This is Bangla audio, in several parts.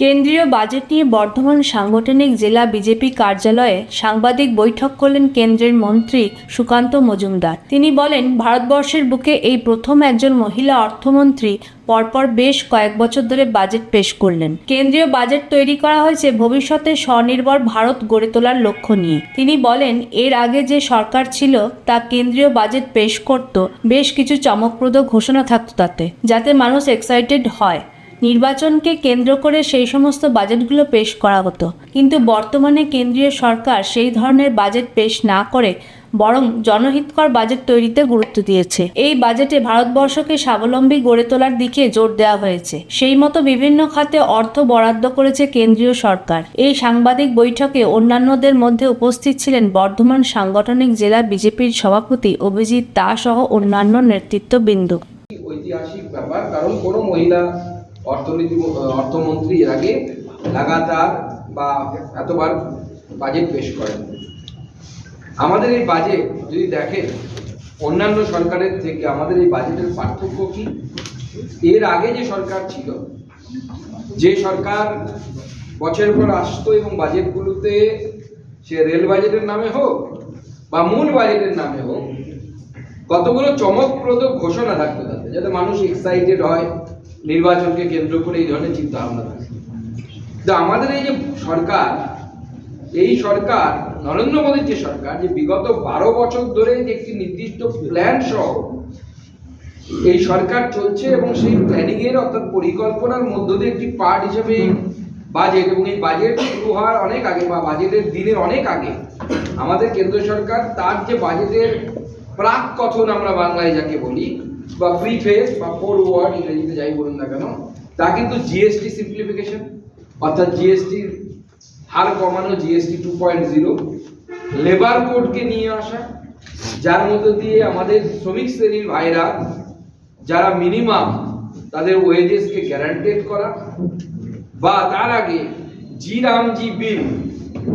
কেন্দ্রীয় বাজেট নিয়ে বর্ধমান সাংগঠনিক জেলা বিজেপি কার্যালয়ে সাংবাদিক বৈঠক করলেন কেন্দ্রের মন্ত্রী সুকান্ত মজুমদার। তিনি বলেন, ভারতবর্ষের বুকে এই প্রথম একজন মহিলা অর্থমন্ত্রী পরপর বেশ কয়েক বছর ধরে বাজেট পেশ করলেন। কেন্দ্রীয় বাজেট তৈরি করা হয়েছে ভবিষ্যতে স্বনির্ভর ভারত গড়ে তোলার লক্ষ্য নিয়ে। তিনি বলেন, এর আগে যে সরকার ছিল, তা কেন্দ্রীয় বাজেট পেশ করত, বেশ কিছু চমকপ্রদ ঘোষণা থাকতো তাতে, যাতে মানুষ এক্সাইটেড হয়। নির্বাচনকে কেন্দ্র করে সেই সমস্ত বাজেটগুলো পেশ করা হতো। কিন্তু বর্তমানে কেন্দ্রীয় সরকার সেই ধরনের বাজেট পেশ না করে বরং জনহিতকর বাজেট তৈরিতে গুরুত্ব দিয়েছে। এই বাজেটে ভারতবর্ষকে স্বাবলম্বী গড়ে তোলার দিকে জোর দেওয়া হয়েছে। সেই মতো বিভিন্ন খাতে অর্থ বরাদ্দ করেছে কেন্দ্রীয় সরকার। এই সাংবাদিক বৈঠকে অন্যান্যদের মধ্যে উপস্থিত ছিলেন বর্ধমান সাংগঠনিক জেলা বিজেপির সভাপতি অভিজিৎ দাস সহ অন্যান্য নেতৃত্ববৃন্দ। ঐতিহাসিক ব্যাপার, কারণ কোনো মহিলা অর্থনীতি অর্থমন্ত্রী এর আগে লাগাতার বা এতবার বাজেট পেশ করেন। আমাদের এই বাজেট যদি দেখেন, অন্যান্য সরকারের থেকে আমাদের এই বাজেটের পার্থক্য কি? এর আগে যে সরকার ছিল, যে সরকার বছরের পর আসতো এবং বাজেটগুলোতে সে রেল বাজেটের নামে হোক বা মূল বাজেটের নামে হোক, কতগুলো চমকপ্রদ ঘোষণা থাকতো তাতে, যাতে মানুষ এক্সাইটেড হয়। নির্বাচনকে কেন্দ্র করে এই ধরনের চিন্তা ভাবনা থাকে। তো আমাদের এই যে সরকার, এই সরকার, নরেন্দ্র মোদীর যে সরকার, যে বিগত বারো বছর ধরে যে একটি নির্দিষ্ট প্ল্যান সহ এই সরকার চলছে এবং সেই প্ল্যানিং এর অর্থাৎ পরিকল্পনার মধ্য দিয়ে একটি পার্ট হিসেবে বাজেট এবং এই বাজেট শুরু হওয়ার অনেক আগে বা বাজেটের দিনের অনেক আগে আমাদের কেন্দ্র সরকার তার যে বাজেটের প্রাক কথন আমরা বাংলায় যাকে বলি বা প্রিফেস বা ফোর ওয়ার্ড ইংরেজিতে যাই বলুন না কেন, তা কিন্তু জিএসটি সিম্পলিফিকেশন অর্থাৎ জিএসটির হার কমানো GST two point zero labour কোডকে নিয়ে আসা, যার মধ্য দিয়ে আমাদের শ্রমিক শ্রেণির ভাইরা যারা মিনিমাম তাদের ওয়েজেসকে গ্যারান্টেড করা, বা তার আগে জি রাম জি বিল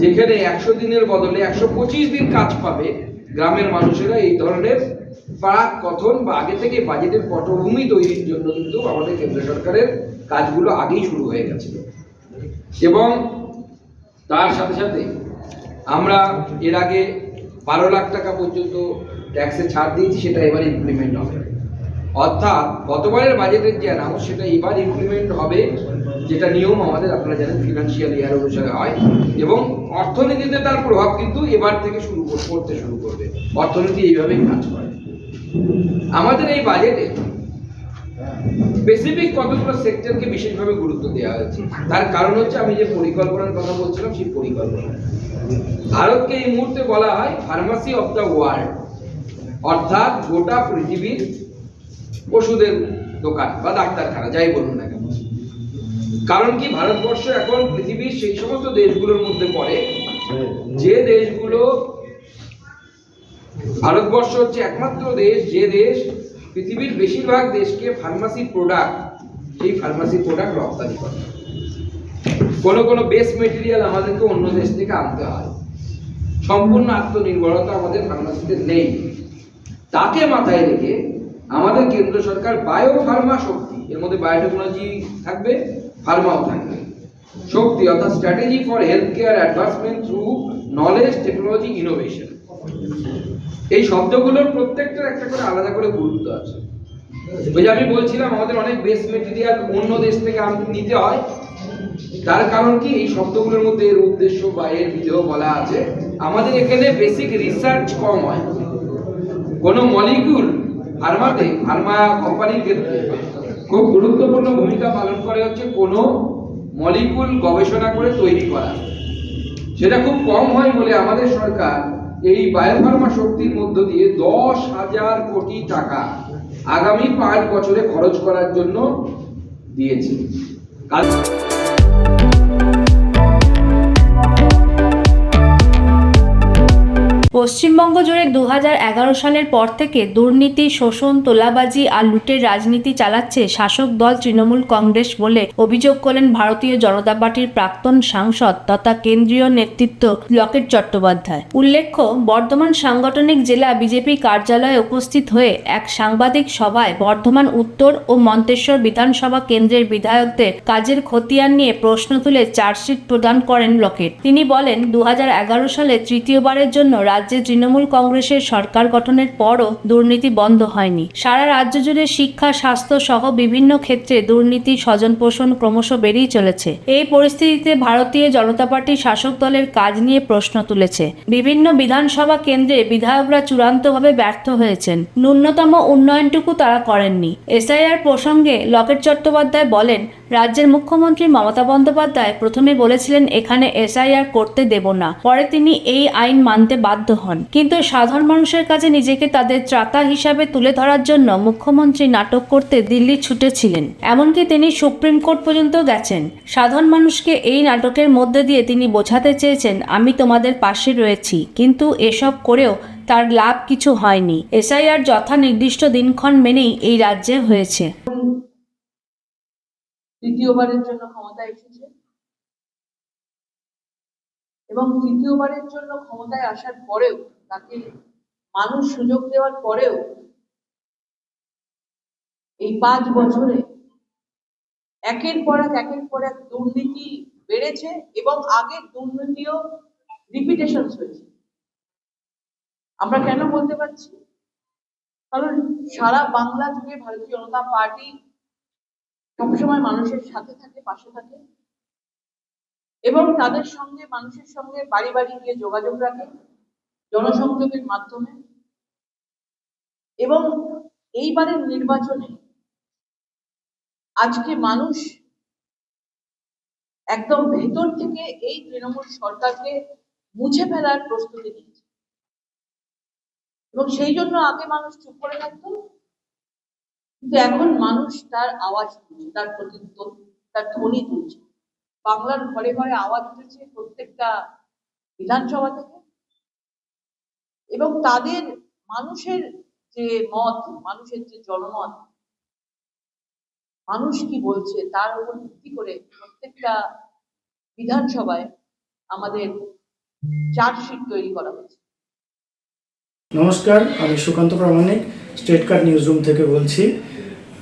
যেখানে একশো দিনের বদলে একশো পঁচিশ দিন কাজ পাবে গ্রামের মানুষেরা এই ধরনের প্রাক কথন বা আগে থেকে বাজেটের পটভূমি তৈরির জন্য কিন্তু আমাদের কেন্দ্র সরকারের কাজগুলো আগেই শুরু হয়ে গেছে এবং তার সাথে সাথে আমরা এর আগে বারো লাখ টাকা পর্যন্ত ট্যাক্সে ছাড় দিয়েছি, সেটা এবার ইমপ্লিমেন্ট হবে। অর্থাৎ গতবারের বাজেটের যে অ্যানাউন্স সেটা এবার ইমপ্লিমেন্ট হবে, যেটা নিয়ম আমাদের আপনারা জানেন ফিনান্সিয়াল ইয়ার অনুসারে হয়। এবং অর্থনীতিতে তার প্রভাব কিন্তু এবার থেকে শুরু কর- করতে শুরু করবে। অর্থনীতি এইভাবেই কাজ করে। আমাদের এই বাজেটে স্পেসিফিক কতগুলো সেক্টরকে বিশেষভাবে গুরুত্ব দেওয়া হয়েছে। তার কারণ হচ্ছে আমি যে পরিকল্পনার কথা বলছিলাম, সেই পরিকল্পনা। ভারতকে এই মুহূর্তে বলা হয় ফার্মাসি অফ দ্য ওয়ার্ল্ড অর্থাৎ গোটা পৃথিবীর ওষুধের দোকান বা ডাক্তারখানা, যাই বলুন না কেন। কারণ কি ভারতবর্ষ এখন পৃথিবীর সেই সমস্ত দেশগুলোর মধ্যে পড়ে যে দেশগুলো ভারতবর্ষ হচ্ছে একমাত্র দেশ যে দেশ পৃথিবীর বেশিরভাগ দেশকে ফার্মাসি প্রোডাক্ট সেই ফার্মাসি প্রোডাক্ট রপ্তানি করে। কোনো কোনো বেস মেটেরিয়াল আমাদেরকে অন্য দেশ থেকে আনতে হয়। সম্পূর্ণ আত্মনির্ভরতা আমাদের ফার্মাসিতে নেই। তাকে মাথায় রেখে আমাদের কেন্দ্র সরকার বায়ো ফার্মা শক্তি, এর মধ্যে বায়োটেকনোলজি থাকবে ফার্মাও থাকবে। শক্তি অর্থাৎ strategy for health care advancement through knowledge technology innovation এই শব্দগুলোর প্রত্যেকটার একটা করে আলাদা করে গুরুত্ব আছে। ওই যে আমি বলছিলাম, আমাদের অনেক বেস মেটেরিয়াল অন্য দেশ থেকে নিতে হয়। তার কারণ কি? এই শব্দগুলোর মধ্যে এর উদ্দেশ্য বা এর বিধেয় বলা আছে। আমাদের এখানে বেসিক রিসার্চ কম হয়। কোনো মলিকিউল ফার্মাতে ফার্মা কোম্পানির ক্ষেত্রে খুব গুরুত্বপূর্ণ ভূমিকা পালন করে হচ্ছে কোনো মলিকুল গবেষণা করে তৈরি করা। সেটা খুব কম হয় বলে আমাদের সরকার এই বায়োফার্মা শক্তির মধ্য দিয়ে দশ হাজার কোটি টাকা আগামী পাঁচ বছরে খরচ করার জন্য দিয়েছে। কাল পশ্চিমবঙ্গ জুড়ে দু হাজার এগারো সালের পর থেকে দুর্নীতি, শোষণ, তোলাবাজি আর লুটের রাজনীতি চালাচ্ছে শাসক দল তৃণমূল কংগ্রেস বলে অভিযোগ করলেন ভারতীয় জনতা পার্টির প্রাক্তন সাংসদ তথা কেন্দ্রীয় নেতৃত্ব লকেট চট্টোপাধ্যায়। উল্লেখ্য, বর্ধমান সাংগঠনিক জেলা বিজেপি কার্যালয়ে উপস্থিত হয়ে এক সাংবাদিক সভায় বর্ধমান উত্তর ও মন্তেশ্বর বিধানসভা কেন্দ্রের বিধায়কদের কাজের খতিয়ান নিয়ে প্রশ্ন তুলে চার্জশিট প্রদান করেন লকেট। তিনি বলেন দু হাজার এগারো সালে তৃতীয়বারের জন্য রাজ্যে তৃণমূল কংগ্রেসের সরকার গঠনের পরও দুর্নীতি বন্ধ হয়নি। সারা রাজ্য জুড়ে শিক্ষা, স্বাস্থ্য সহ বিভিন্ন ক্ষেত্রে দুর্নীতি স্বজন পোষণ ক্রমশ বেড়েই চলেছে। এই পরিস্থিতিতে ভারতীয় জনতা পার্টি শাসক দলের কাজ নিয়ে প্রশ্ন তুলেছে। বিভিন্ন বিধানসভা কেন্দ্রে বিধায়করা চূড়ান্তভাবে ব্যর্থ হয়েছেন। ন্যূনতম উন্নয়নটুকু তারা করেননি। এসআইআর প্রসঙ্গে লকেট চট্টোপাধ্যায় বলেন রাজ্যের মুখ্যমন্ত্রী মমতা বন্দ্যোপাধ্যায় প্রথমে বলেছিলেন, এখানে এসআইআর করতে দেব না। পরে তিনি এই আইন মানতে বাধ্য হন। কিন্তু সাধারণ মানুষের কাছে নিজেকে তাদের ত্রাতা হিসাবে তুলে ধরার জন্য মুখ্যমন্ত্রী নাটক করতে দিল্লি ছুটেছিলেন। এমনকি তিনি সুপ্রিম কোর্ট পর্যন্ত গেছেন। সাধারণ মানুষকে এই নাটকের মধ্যে দিয়ে তিনি বোঝাতে চেয়েছেন, আমি তোমাদের পাশে রয়েছি, কিন্তু এসব করেও তার লাভ কিছু হয়নি। এসআইআর যথা নির্দিষ্ট দিনক্ষণ মেনেই এই রাজ্যে হয়েছে। তৃতীয়বারের জন্য ক্ষমতায় এসেছে। এবং তৃতীয়বারের জন্য ক্ষমতায় আসার পরেও, তাকে মানুষ সুযোগ দেওয়ার পরেও এই পাঁচ বছরে একের পর এক, একের পর এক দুর্নীতি বেড়েছে এবং আগের দুর্নীতিও রিপিটেশন হয়েছে। আমরা কেন বলতে পারছি? কারণ সারা বাংলা জুড়ে ভারতীয় জনতা পার্টি সবসময় মানুষের সাথে থাকে, পাশে থাকে এবং তাদের সঙ্গে, মানুষের সঙ্গে বাড়ি বাড়ি গিয়ে যোগাযোগ রাখে জনসংযোগের মাধ্যমে। এবং এইবারের নির্বাচনে আজকে মানুষ একদম ভেতর থেকে এই তৃণমূল সরকারকে মুছে ফেলার প্রস্তুতি নিয়েছে। এবং সেই জন্য আগে মানুষ চুপ করে থাকতো কিন্তু এখন মানুষ তার আওয়াজ তুলছে, তার প্রতিদ্বন্দ তার ধ্বনি তুলছে। বাংলার ঘরে ঘরে আওয়াজ উঠেছে প্রত্যেকটা বিধানসভা থেকে। এবং তাদের মানুষের যে মত, মানুষের যে জনমত, মানুষ কি বলছে তার উপর ভিত্তি করে প্রত্যেকটা বিধানসভায় আমাদের চার্জশিট তৈরি করা হয়েছে। নমস্কার, আমি Sukanta Pramanik state card news room থেকে বলছি।